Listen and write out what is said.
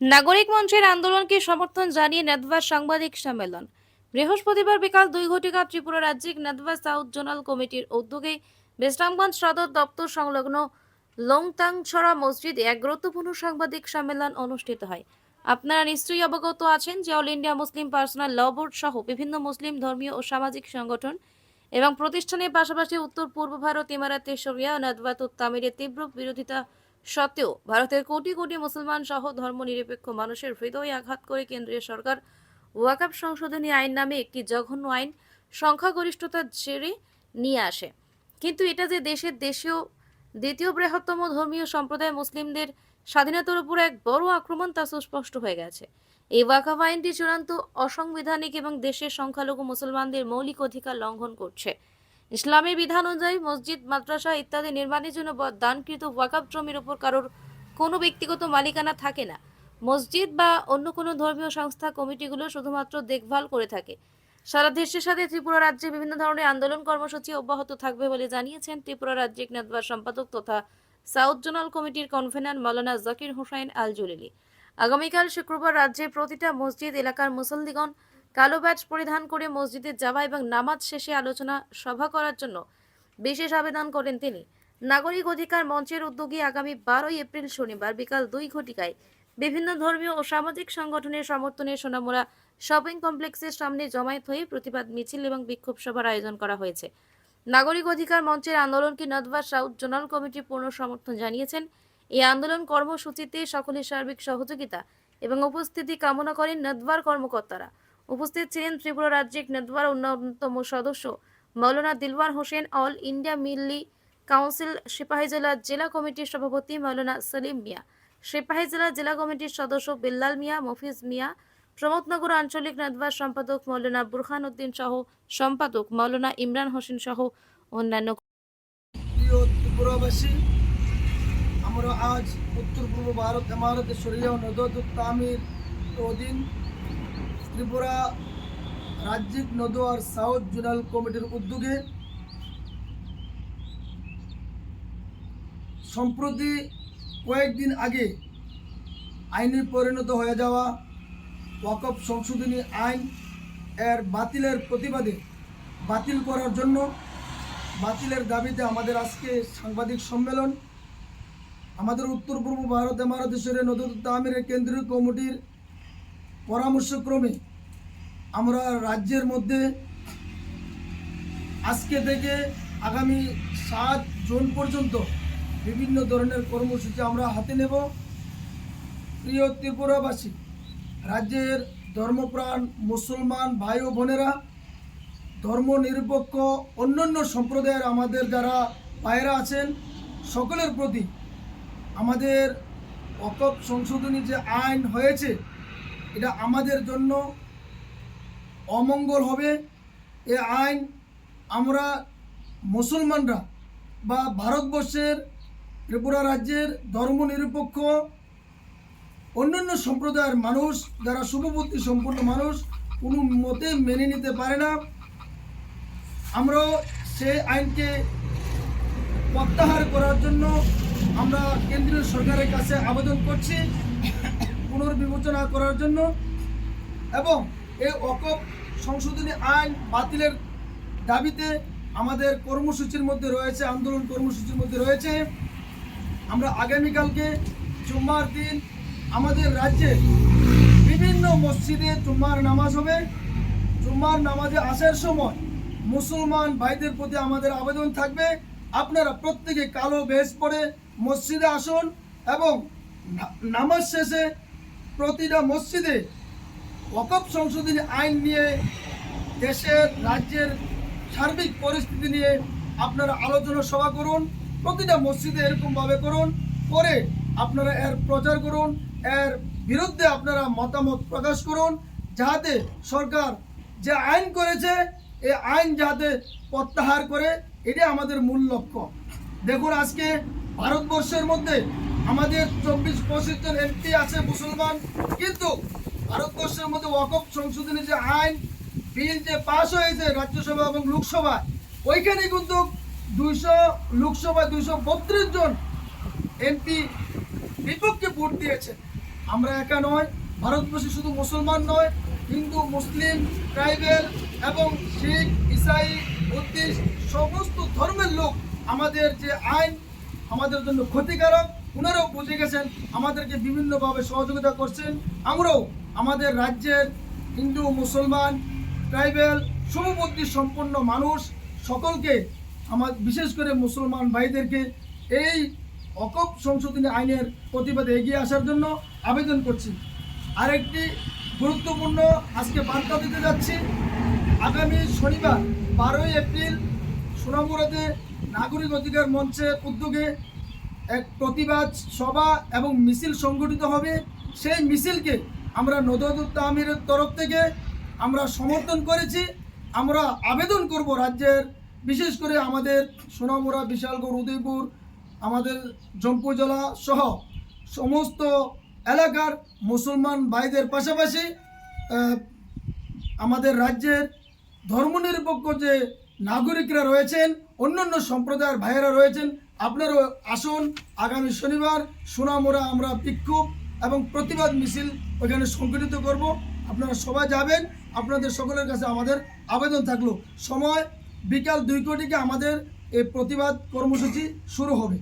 নাগরিক মঞ্চের আন্দোলনকে সমর্থন জানিয়ে নেদভা সাংবাদিক সম্মেলন। বৃহস্পতিবার বিকাল দুই ঘটিকা ত্রিপুরা রাজ্যিক নেদভা সাউথ জোনাল কমিটির উদ্যোগে বিশ্রামগঞ্জ সদর দপ্তর সংলগ্ন লংতাংছড়া মসজিদে এক গুরুত্বপূর্ণ সাংবাদিক সম্মেলন অনুষ্ঠিত হয়। আপনারা নিশ্চয়ই অবগত আছেন যে All India Muslim Personal Law Board সহ বিভিন্ন মুসলিম ধর্মীয় ও সামাজিক সংগঠন এবং প্রতিষ্ঠানের পাশাপাশি উত্তর পূর্ব ভারত ইমারাতে শরিয়া ও নাদওয়াত তামিরের তীব্র বিরোধিতা সত্ত্বেও ভারতের কোটি কোটি মুসলমান সহ ধর্মনিরপেক্ষ মানুষের হৃদয়ে আঘাত করে কেন্দ্রীয় সরকার ওয়াকাব সংশোধনী আইন নামে একটি জঘন্য আইন সংখ্যাগরিষ্ঠতার জেরে নিয়ে আসে। কিন্তু এটা যে দেশের দেশীয়, দ্বিতীয় বৃহত্তম ধর্মীয় সম্প্রদায় মুসলিমদের স্বাধীনতার উপর এক বড় আক্রমণ তা সুস্পষ্ট হয়ে গেছে। এই ওয়াকাফ আইনটি চূড়ান্ত অসাংবিধানিক এবং দেশের সংখ্যালঘু মুসলমানদের মৌলিক অধিকার লঙ্ঘন করছে। ইসলামের বিধান অনুযায়ী মসজিদ, মাদ্রাসা ইত্যাদি নির্মাণের জন্য দানকৃত ওয়াকাফ জমির উপর কারোর কোনো ব্যক্তিগত মালিকানা থাকে না। মসজিদ বা অন্য কোনো ধর্মীয় সংস্থা, কমিটিগুলো শুধুমাত্র দেখভাল করে থাকে। সারা দেশের সাথে ত্রিপুরা রাজ্যে বিভিন্ন ধরনের আন্দোলন কর্মসূচি অব্যাহত থাকবে বলে জানিয়েছেন ত্রিপুরা রাজ্যিক নেতবার সম্পাদক তথা সাউথ জোনাল কমিটির কনভেনার মাওলানা জাকির হোসাইন আল জলিলি আগামীকাল শুক্রবার রাজ্যের প্রতিটা মসজিদ, এলাকার মুসল্লিগণ কালো ব্যাজ পরিধান করে মসজিদে যাওয়া এবং নামাজ শেষে আলোচনা সভা করার জন্য বিশেষ আবেদন করেন তিনি। নাগরিক অধিকার মঞ্চের উদ্যোগে আগামী বারোই এপ্রিল শনিবার বিকাল দুই ঘটিকায় বিভিন্ন ধর্মীয় ও সামাজিক সংগঠনের সমর্থনে সোনামুড়া শপিং কমপ্লেক্সের সামনে জমায়েত হয়ে প্রতিবাদ মিছিল এবং বিক্ষোভ সভার আয়োজন করা হয়েছে। নাগরিক অধিকার মঞ্চের আন্দোলনকে নদবা সাউথ জোনাল কমিটি পূর্ণ সমর্থন জানিয়েছেন। এই আন্দোলন কর্মসূচিতে সকলের সার্বিক সহযোগিতা এবং উপস্থিতি কামনা করেন নদবার কর্মকর্তারা। উপস্থিত ছিলেন ত্রিপুরা রাজ্যিক নেদওয়ার অন্যতম সদস্য মৌলানা Dilwar Hossain All India Milli Council Sepahijala জেলা কমিটির সভাপতি মৌলানা সলিম মিয়া সিপাহীজলা জেলা কমিটির সদস্য বিল্লাল মিয়া, মফিজ মিয়া প্রমোদনগর আঞ্চলিক নেদওয়ার সম্পাদক মৌলানা বুরহান উদ্দিন সহ সম্পাদক মৌলানা ইমরান হোসেন সহ অন্যান্য আমরা আজ উত্তর পূর্ব ভারত ইমারত শরিয়া নদত তামির অধীন ত্রিপুরা রাজ্যিক নদোয়ার সাউথ জোনাল কমিটির উদ্যোগে সম্প্রতি কয়েকদিন আগে আইনে পরিণত হয়ে যাওয়া ওয়াকফ সংশোধনী আইন এর বাতিলের প্রতিবাদে বাতিল করার জন্য বাতিলের দাবিতে আমাদের আজকে সাংবাদিক সম্মেলন। আমাদের উত্তর পূর্ব ভারত এমারতেশ্বরে নদর তামিরের কেন্দ্রীয় কমিটির পরামর্শক্রমে আমরা রাজ্যের মধ্যে আজকে থেকে আগামী সাত জুন পর্যন্ত বিভিন্ন ধরনের কর্মসূচি আমরা হাতে নেব। প্রিয় ত্রিপুরাবাসী, রাজ্যের ধর্মপ্রাণ মুসলমান ভাই ও বোনেরা ধর্ম নিরপেক্ষ অন্যান্য সম্প্রদায়ের আমাদের যারা পায়রা আছেন, সকলের প্রতি আমাদের অকপ সংশোধনী যে আইন হয়েছে এটা আমাদের জন্য অমঙ্গল হবে। এ আইন আমরা মুসলমানরা বা ভারতবর্ষের ত্রিপুরা রাজ্যের ধর্মনিরপেক্ষ অন্যান্য সম্প্রদায়ের মানুষ, যারা শুভবুদ্ধি সম্পন্ন মানুষ, কোনো মতে মেনে নিতে পারে না। আমরাও সেই আইনকে প্রত্যাহার করার জন্য আমরা কেন্দ্রীয় সরকারের কাছে আবেদন করছি। পুনর্বিবেচনা করার জন্য এবং এই অকপ সংশোধনী আইন বাতিলের দাবিতে আমাদের কর্মসূচির মধ্যে রয়েছে, আন্দোলন কর্মসূচির মধ্যে রয়েছে। আমরা আগামীকালকে জুম্মার দিন আমাদের রাজ্যে বিভিন্ন মসজিদে জুম্মার নামাজ হবে। জুম্মার নামাজে আসার সময় মুসলমান ভাইদের প্রতি আমাদের আবেদন থাকবে। আপনারা প্রত্যেকে কালো বেশ পরে মসজিদে আসুন এবং নামাজ শেষে প্রতিটা মসজিদে ওয়াকফ সংশোধনী আইন নিয়ে দেশের, রাজ্যের সার্বিক পরিস্থিতি নিয়ে আপনারা আলোচনা সভা করুন, প্রতিটা মসজিদে এরকমভাবে করুন, করে আপনারা এর প্রচার করুন, এর বিরুদ্ধে আপনারা মতামত প্রকাশ করুন যাতে সরকার যে আইন করেছে এই আইন যাতে প্রত্যাহার করে এটা আমাদের মূল লক্ষ্য। দেখুন আজকে ভারতবর্ষের মধ্যে আমাদের চব্বিশ পঁচিশ জন এমপি আছে মুসলমান, কিন্তু ভারতবর্ষের মধ্যে ওয়াকফ সংশোধনী যে আইন, বিল যে পাশ হয়েছে রাজ্যসভা এবং লোকসভায়, ওইখানে কিন্তু দুইশো, লোকসভায় দুইশো বত্রিশ জন এমপি বিপক্ষে ভোট দিয়েছে। আমরা একা নয়, ভারতবর্ষে শুধু মুসলমান নয়, হিন্দু, মুসলিম, ট্রাইবেল এবং শিখ, ইসাই, বুদ্ধিস্ট, সমস্ত ধর্মের লোক আমাদের যে আইন, আমাদের জন্য ক্ষতিকারক। ওনারাও বুঝে গেছেন, আমাদেরকে বিভিন্নভাবে সহযোগিতা করছেন। আমরাও আমাদের রাজ্যের হিন্দু, মুসলমান, ট্রাইবেল, সমবুদ্ধি সম্পন্ন মানুষ সকলকে, আমার বিশেষ করে মুসলমান ভাইদেরকে এই অকপ সংশোধনী আইনের প্রতিবাদে এগিয়ে আসার জন্য আবেদন করছি। আরেকটি গুরুত্বপূর্ণ আজকে বার্তা দিতে যাচ্ছি, আগামী শনিবার বারোই এপ্রিল সোনামুড়াতে নাগরিক অধিকার মঞ্চের উদ্যোগে এক প্রতিবাদ সভা এবং মিছিল সংগঠিত হবে। সেই মিছিলকে আমরা নদরুদ্দ আমিরের তরফ থেকে আমরা সমর্থন করেছি। আমরা আবেদন করব রাজ্যের, বিশেষ করে আমাদের সোনামুড়া, বিশালগড়, উদয়পুর, আমাদের জম্পু জেলা সহ সমস্ত এলাকার মুসলমান ভাইদের পাশাপাশি আমাদের রাজ্যের ধর্মনিরপেক্ষ যে নাগরিকরা রয়েছেন, অন্যান্য সম্প্রদায়ের ভাইয়েরা রয়েছেন আপনারাও আসুন, আগামী শনিবার সোনামোড়া আমরা বিক্ষোভ এবং প্রতিবাদ মিছিল ওখানে সংগঠিত করব। আপনারা সবাই যাবেন, আপনাদের সকলের কাছে আমাদের আবেদন থাকল। সময় বিকাল দুই কোটিকে আমাদের এই প্রতিবাদ কর্মসূচি শুরু হবে।